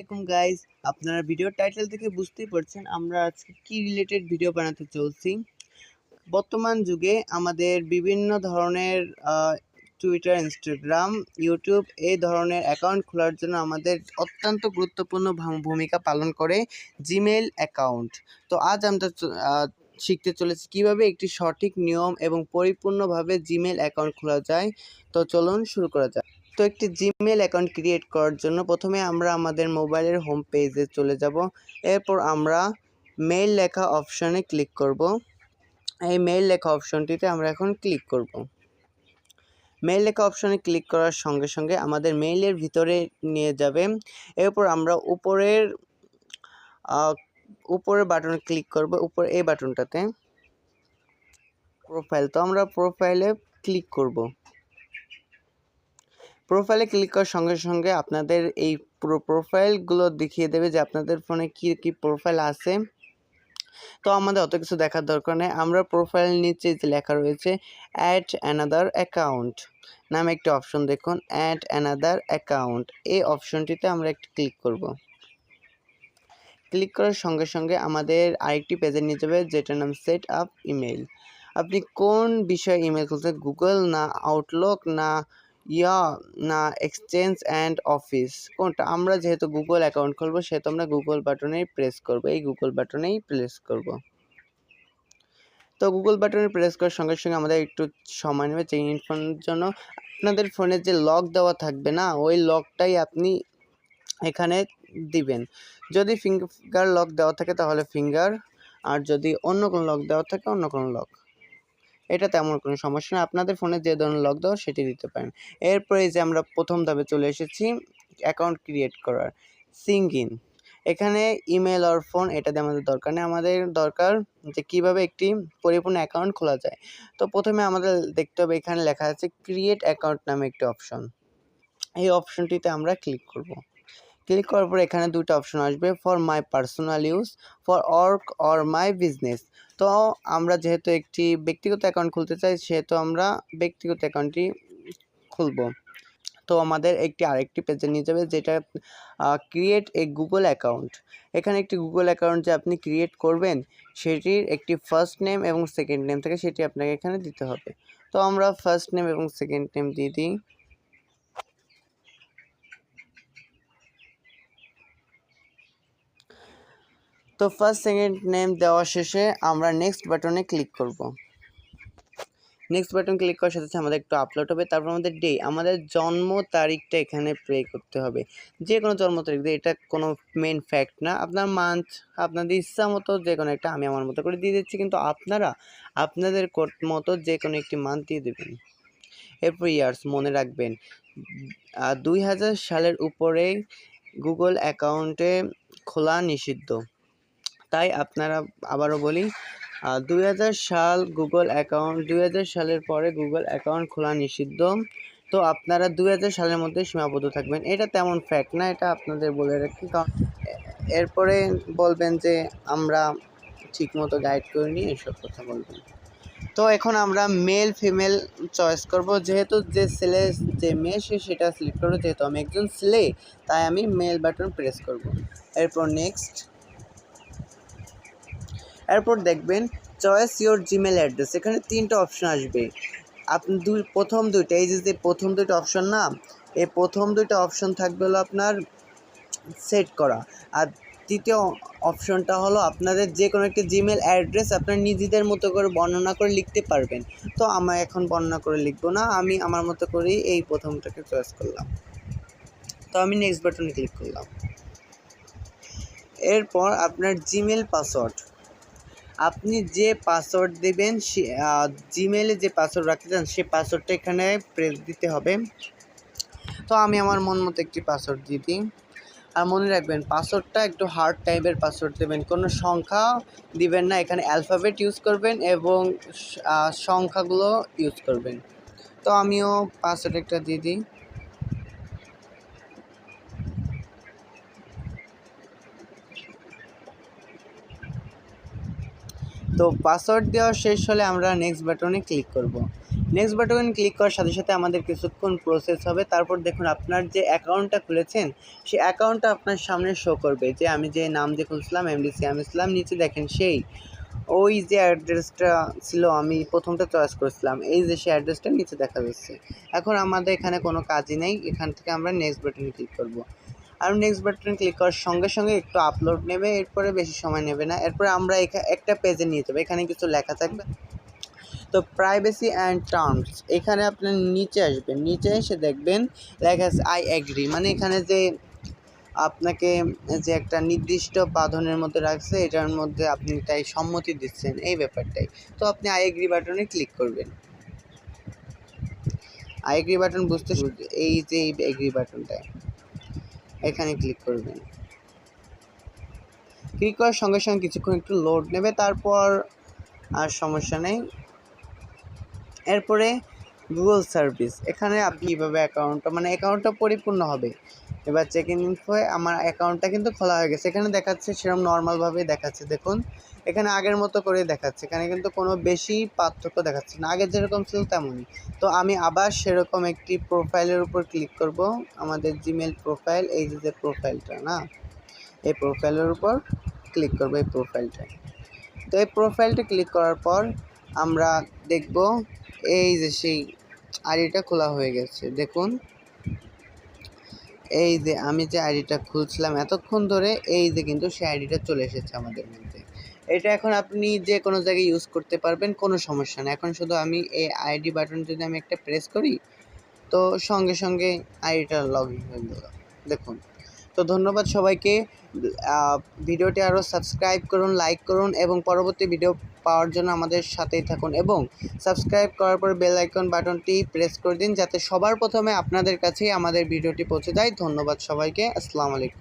আসসালামাইকুম গাইস আপনারা video title থেকে বুঝতেই পারছেন আমরা আজকে কি রিলেটেড ভিডিও বানাতে চলছি। বর্তমান যুগে আমাদের বিভিন্ন ধরনের টুইটার ইনস্টাগ্রাম ইউটিউব এই ধরনের অ্যাকাউন্ট খোলার জন্য আমাদের অত্যন্ত গুরুত্বপূর্ণ ভূমিকা পালন করে জিমেল অ্যাকাউন্ট তো আজ আমরা শিখতে চলেছি কীভাবে একটি সঠিক নিয়ম এবং পরিপূর্ণভাবে জিমেল অ্যাকাউন্ট খোলা যায়। তো চলুন শুরু করা তো একটি জিমেল অ্যাকাউন্ট ক্রিয়েট করার জন্য প্রথমে আমরা আমাদের মোবাইলের হোম পেজে চলে যাব। এরপর আমরা মেইল লেখা অপশনে ক্লিক করব। এই মেইল লেখা অপশনটিতে আমরা এখন ক্লিক করব। মেইল লেখা অপশনে ক্লিক করার সঙ্গে সঙ্গে আমাদের মেইলের ভিতরে নিয়ে যাবে। এরপর আমরা উপরের উপরের বাটনে ক্লিক করব, উপর এই বাটনটাতে প্রোফাইল তো আমরা প্রোফাইলে ক্লিক করব। প্রোফাইলে ক্লিক করার সঙ্গে সঙ্গে আপনাদের এই পুরো প্রোফাইলগুলো দেখিয়ে দেবে যে আপনাদের ফোনে কি কি প্রোফাইল আছে। তো আমাদের অত কিছু দেখার দরকার নেই। আমরা প্রোফাইল নিচে যে লেখা রয়েছে অ্যাড অ্যানাদার অ্যাকাউন্ট নামে একটি অপশন দেখুন অ্যাড অ্যানাদার অ্যাকাউন্ট এই অপশনটিতে আমরা একটি ক্লিক করব। ক্লিক করার সঙ্গে সঙ্গে আমাদের আরেকটি পেজে নিয়ে যাবে, যেটার নাম সেট আপ ইমেল আপনি কোন বিষয়ে ইমেল খুলছেন? গুগল না আউটলুক না ইয়া, না এক্সচেঞ্জ অ্যান্ড অফিস কোনটা? আমরা যেহেতু গুগল অ্যাকাউন্ট খুলবো, সেহেতু আমরা গুগল বাটনেই প্রেস করব। এই গুগল বাটনেই প্রেস করব। তো গুগল বাটনে প্রেস করার সঙ্গে সঙ্গে আমাদের একটু সময় নেবে চেক ইন ফোনের জন্য। আপনাদের ফোনে যে লক দেওয়া থাকবে না, ওই লকটাই আপনি এখানে দিবেন। যদি ফিঙ্গার লক দেওয়া থাকে তাহলে ফিঙ্গার আর যদি অন্য কোনো লক দেওয়া থাকে, অন্য কোনো লক এটা তেমন কোনো সমস্যা না। আপনাদের ফোনে যে ধরনের লক দেওয়া সেটি দিতে পারেন। এরপরে যে আমরা প্রথম ধাপে চলে এসেছি অ্যাকাউন্ট ক্রিয়েট করার। সিঙ্ক ইন এখানে ইমেল আর ফোন এটাতে আমাদের দরকার নেই। আমাদের দরকার যে কীভাবে একটি পরিপূর্ণ অ্যাকাউন্ট খোলা যায়। তো প্রথমে আমাদের দেখতে হবে, এখানে লেখা আছে ক্রিয়েট অ্যাকাউন্ট নামে একটি অপশন এই অপশনটিতে আমরা ক্লিক করব। ক্লিক করার পর এখানে দুটো অপশন আসবে for my personal use for work or my business তো আমরা যেহেতু একটি ব্যক্তিগত অ্যাকাউন্ট খুলতে চাই, সেহেতু আমরা ব্যক্তিগত অ্যাকাউন্টটি খুলব। তো আমাদের একটি আরেকটি পেজে নিয়ে যাবে, যেটা ক্রিয়েট এ গুগল অ্যাকাউন্ট এখানে একটি গুগল অ্যাকাউন্ট যে আপনি ক্রিয়েট করবেন, সেটির একটি ফার্স্ট নেম এবং সেকেন্ড নেম থাকে, সেটি আপনাকে এখানে দিতে হবে। তো আমরা ফার্স্ট নেম এবং সেকেন্ড নেম দিয়ে দিই। তো ফার্স্ট সেকেন্ড নেম দেওয়া শেষে আমরা নেক্সট বাটনে ক্লিক করব। নেক্সট বাটন ক্লিক করার সাথে সাথে আমাদের একটু আপলোড হবে, তারপর আমাদের ডে আমাদের জন্ম তারিখটা এখানে প্লে করতে হবে। যে কোনো জন্ম তারিখ দিয়ে, এটা কোনো মেন ফ্যাক্ট না। আপনার মান্থ আপনাদের ইচ্ছা মতো যে কোনো একটা আমি আমার মতো করে দিয়ে দিচ্ছি, কিন্তু আপনারা আপনাদের মতো যে কোনো একটি মান্থ দিয়ে দেবেন। এরপর ইয়ার্স মনে রাখবেন। দুই হাজার সালের উপরে গুগল অ্যাকাউন্টে খোলা নিষিদ্ধ। তাই আপনারা আবারও বলি দুই হাজার সাল গুগল অ্যাকাউন্ট, দুই হাজার সালের পরে গুগল অ্যাকাউন্ট খোলা নিষিদ্ধ। তো আপনারা দুই হাজার সালের মধ্যে সীমাবদ্ধ থাকবেন। এটা তেমন ফ্যাক্ট না, এটা আপনাদের বলে রাখি। কারণ এরপরে বলবেন যে আমরা ঠিকমতো গাইড করিনি, এসব কথা বলবেন। তো এখন আমরা মেল ফিমেল চয়েস করব। যেহেতু যে ছেলে, যে মেয়ে, সে সেটা সিলেক্ট করব। যেহেতু আমি একজন ছেলে, তাই আমি মেল বাটন প্রেস করব। এরপর নেক্সট এরপর দেখবেন চয়েস ইওর জিমেল অ্যাড্রেস এখানে তিনটা অপশন আসবে। আপনি দুই, প্রথম দুইটা, এই যে যে প্রথম দুইটা অপশন না, এই প্রথম দুইটা অপশন থাকবে হলো আপনার সেট করা। আর তৃতীয় অপশনটা হলো আপনাদের যে কোনো একটি জিমেল অ্যাড্রেস আপনার নিজেদের মতো করে বর্ণনা করে লিখতে পারবেন। তো আমি এখন বর্ণনা করে লিখব না, আমি আমার মতো করেই এই প্রথমটাকে চয়েস করলাম। তো আমি নেক্সট বাটনে ক্লিক করলাম। এরপর আপনার জিমেল পাসওয়ার্ড আপনি যে পাসওয়ার্ড দেবেন, সে জিমেলে যে পাসওয়ার্ড রাখতে চান, সে পাসওয়ার্ডটা এখানে প্রেস দিতে হবে। তো আমি আমার মন মতো একটি পাসওয়ার্ড দিয়ে দিই। আর মনে রাখবেন পাসওয়ার্ডটা একটু হার্ড টাইপের পাসওয়ার্ড দেবেন। কোনো সংখ্যা দিবেন না, এখানে অ্যালফাবেট ইউজ করবেন এবং সংখ্যাগুলো ইউজ করবেন। তো আমিও পাসওয়ার্ড একটা দিয়ে দিই। তো পাসওয়ার্ড দেওয়া শেষ হলে আমরা নেক্সট বাটনে ক্লিক করব। নেক্সট বাটনে ক্লিক করার সাথে সাথে আমাদের কিছুক্ষণ প্রসেস হবে। তারপর দেখুন আপনার যে অ্যাকাউন্টটা খুলেছেন, সেই অ্যাকাউন্টটা আপনার সামনে শো করবে যে আমি যে নাম দিয়ে খুলছিলাম এমডি সিয়াম ইসলাম নিচে দেখেন সেই, ওই যে অ্যাড্রেসটা ছিল, আমি প্রথমটা চয়েস করেছিলাম, এই যে সেই অ্যাড্রেসটা নিচে দেখা যাচ্ছে। এখন আমাদের এখানে কোনো কাজই নেই, এখান থেকে আমরা নেক্সট বাটনে ক্লিক করব। আর নেক্সট বাটনে ক্লিক করার সঙ্গে সঙ্গে একটু আপলোড নেবে, এরপরে বেশি সময় নেবে না। এরপরে আমরা একটা পেজে নিয়ে যাব, এখানে কিছু লেখা থাকবে। তো প্রাইভেসি অ্যান্ড টার্মস এখানে আপনার নিচে আসবেন, নিচে এসে দেখবেন লেখা আছে আই অ্যাগ্রি মানে এখানে যে আপনাকে যে একটা নির্দিষ্ট বাঁধনের মধ্যে রাখছে, এটার মধ্যে আপনি তাই সম্মতি দিচ্ছেন, এই ব্যাপারটাই। তো আপনি আই এগ্রি বাটনে ক্লিক করবেন। আই এগ্রি বাটন বুঝতে এই যে এই এগ্রি বাটনটা এখানে ক্লিক করবেন। ক্লিক করার সঙ্গে সঙ্গে কিছুক্ষণ একটু লোড নেবে, তারপর আর সমস্যা নেই। এরপরে গুগল সার্ভিস এখানে আপনি কীভাবে অ্যাকাউন্টটা মানে অ্যাকাউন্টটা পরিপূর্ণ হবে। এবার চেক ইন ইনফোয় আমার অ্যাকাউন্টটা কিন্তু খোলা হয়ে গেছে। এখানে দেখাচ্ছে সেরকম নর্মালভাবেই দেখাচ্ছে, দেখুন। এখানে আগের মতো করে দেখাচ্ছে। এখানে কিন্তু কোনো বেশি পার্থক্য দেখাচ্ছে না। আগে যেরকম ছিল তেমনই। তো আমি আবার সেরকম একটি প্রোফাইলের উপর ক্লিক করব। আমাদের জিমেল প্রোফাইল এই যে যে প্রোফাইলটা না? এই প্রোফাইলের উপর ক্লিক করব এই প্রোফাইলটা তো এই প্রোফাইলটা ক্লিক করার পর আমরা দেখব, এই যে সেই আইডিটা খোলা হয়ে গেছে। দেখুন এই যে আমি যে আইডিটা খুলছিলাম এতক্ষণ ধরে, এই যে কিন্তু সেই আইডিটা চলে এসেছে আমাদের মধ্যে। এটা এখন আপনি যে কোনো জায়গায় ইউজ করতে পারবেন, কোনো সমস্যা না এখন শুধু আমি এই আইডি বাটন যদি আমি একটা প্রেস করি, তো সঙ্গে সঙ্গে আইডিটা লগ ইন হয়ে গেল। দেখুন তো ধন্যবাদ সবাইকে। ভিডিওটি আরও সাবস্ক্রাইব করুন, লাইক করুন এবং পরবর্তী ভিডিও পাওয়ার জন্য আমাদের সাথেই থাকুন এবং সাবস্ক্রাইব করার পর বেল আইকন বাটনটি প্রেস করে দিন যাতে সবার প্রথমে আপনাদের কাছেই আমাদের ভিডিওটি পৌঁছে যায়। ধন্যবাদ সবাইকে। আসসালামু আলাইকুম।